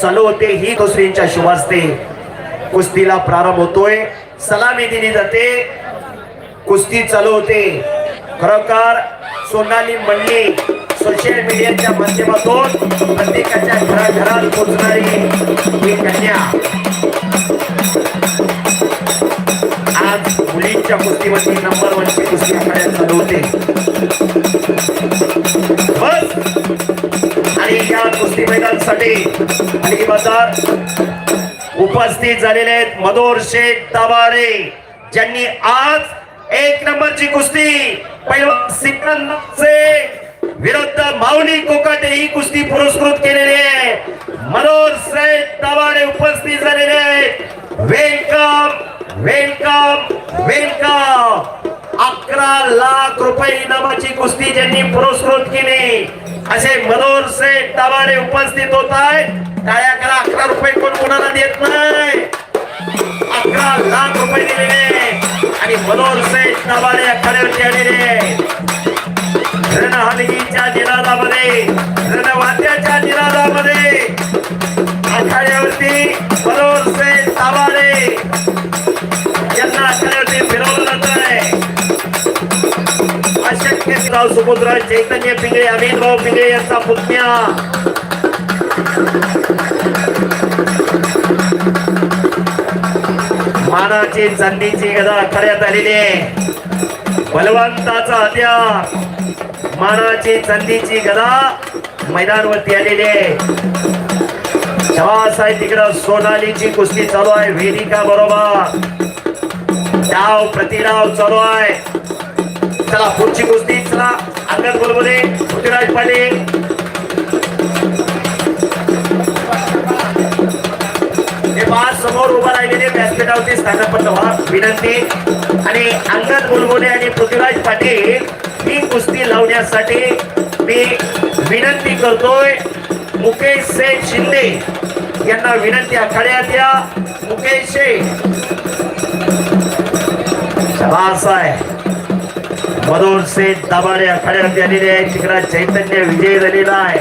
चालू होते ही दुसरींच्या शुभास्ते कुस्तीला प्रारंभ होतोय. सलामी दिली जाते. कुस्ती चालू होते. खरोखर सोनाली मंडली सोशल मीडियाच्या माध्यमातून प्रत्येकाच्या घराघरात पोहोचणारी ही कन्या. आज मुलींच्या कुस्तीमध्ये नंबर वनची कुस्ती आखाड्यात चालू होते. मैदानसाठी आणि मतदार उपस्थित झालेले आहेत मधोर शेख ताबारे ज्यांनी आज एक नंबरची कुस्ती पहिलवान विरुद्ध माऊली कोकाटे ही कुस्ती पुरस्कृत केलेली आहे. मनोहर शेख दाभाडे उपस्थित झालेले आहेत. वेलकम वेलकम वेलकम अकरा लाख रुपये इनामाची कुस्ती ज्यांनी पुरस्कृत केली. असे मनोहर सेठ दाभाडे उपस्थित होत आहेत. टाळ्या करा अकरा रुपये कोण कोणाला देत नाही? अकरा लाख रुपये दिलेले. आणि मनोहर शेठ दाभाडे अकरावरती आलेले रणहलगीच्या निनादामध्ये रणवाद्याच्या अशक्यराव सुपुत्र चैतन्य पिंगळे अमित भाऊ पिंगळे यांचा पुतण्या. मानाची चांदीची गदा खऱ्यात आलेली आहे. बलवंताचा हत्यार मानाची चांदीची गदा मैदानवरती आलेली आहे. आहे तिकडं सोनालीची कुस्ती चालू आहे वेदिका बरोबर. डाव प्रतिडाव चालू आहे. चला पुढची कुस्ती चला. अंगद बोलबोले पृथ्वीराज पाटील. हे पाच समोर उभा राहिलेले व्यासपीठावरती स्थानपन्न व्हा. विनंती. आणि अंगद बुलबुले आणि पृथ्वीराज पाटील ही कुस्ती लावण्यासाठी मी विनंती करतोय. मुकेश शेठ शिंदे यांना विनंती आखाड्यात या. मुकेश शेठ शाबास आहे. मनोहर शेठ दाभाडे आखाड्यावरती आलेले आहे तिकडा चैतन्य विजय झालेला आहे.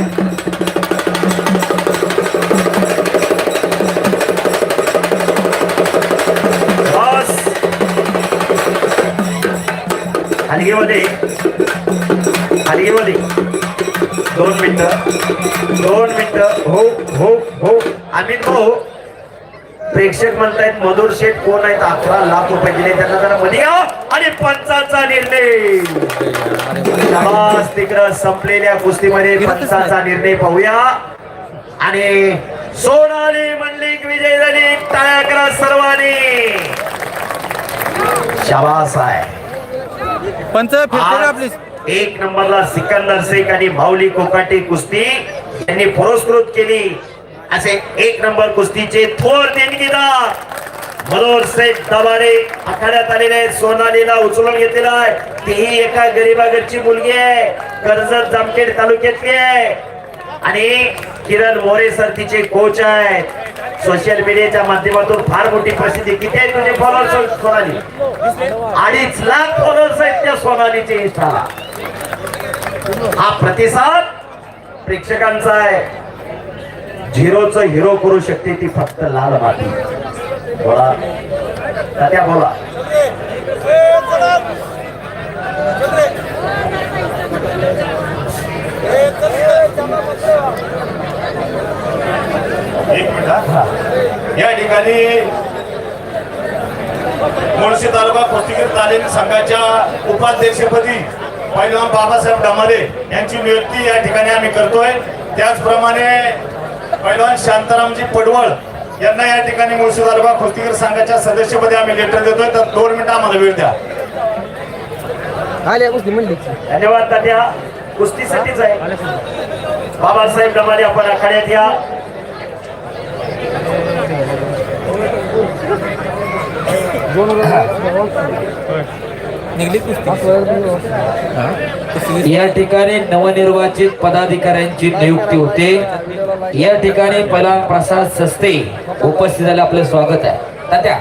बस! हलगेमध्ये हलगेमध्ये दोन मिनिटं. दोन मिनिटं. हो हो हो. आम्ही भाऊ प्रेक्षक म्हणतायत मधुर शेठ कोण आहेत? अकरा लाख रुपये दिले. त्यांना जरा मध्ये या आणि पंचाचा निर्णय. तिकडं संपलेल्या कुस्तीमध्ये पंचाचा निर्णय पाहूया. आणि सोनाली मंडलिक विजय झाली टाळ्या करा सर्वांनी. शाबास आहे. पंच आपली? एक नंबरला सिकंदर शेख आणि भाऊली कोकाटे कुस्ती. यांनी पुरस्कृत केली. असे एक नंबर कुस्तीचे थोर देणगीदार. मनोहर साहेब दबाडे आखाड्यात आलेले आहेत. सोनालीला उचलून घेतलेला आहे. तीही एका गरीबागरची मुलगी आहे कर्जत जामखेड तालुक्यातली आहे. आणि किरण मोरे सर तिचे कोच आहेत सोशल मीडियाच्या माध्यमातून फार मोठी प्रसिद्धी. किती आहे तुझे फॉलोअर्स सोनाली? अडीच लाख फॉलोअर्स आहेत त्या सोनालीचे इंस्टाला हा प्रतिसाद प्रेक्षकांचा आहे. झिरोच हिरो करू शकते ती फक्त लाल माती बोला. तात्या बोला. एक हा. या ठिकाणी मुळशी तालुका कुस्तीगीर तालीम संघाच्या उपाध्यक्षपदी पैलवान बाबासाहेब डमाले यांची नियुक्ती या ठिकाणी आम्ही करतोय. त्याचप्रमाणे पैलवान शांतारामजी पडवळ यांना या ठिकाणी मुळशी तालुका कुस्तीगीर संघाच्या सदस्यपदी आम्ही लेटर देतोय. तर दोन मिनिटं आम्हाला वेळ द्या. धन्यवाद तात्या. कुस्तीसाठीच आहे. बाबासाहेब डमाले आपण आखाड्यात या. या ठिकाणी नवनिर्वाचित पदाधिकाऱ्यांची नियुक्ती होते. या ठिकाणी पहिला प्रसाद सस्ते उपस्थित झाले. आपलं स्वागत आहे. तात्या.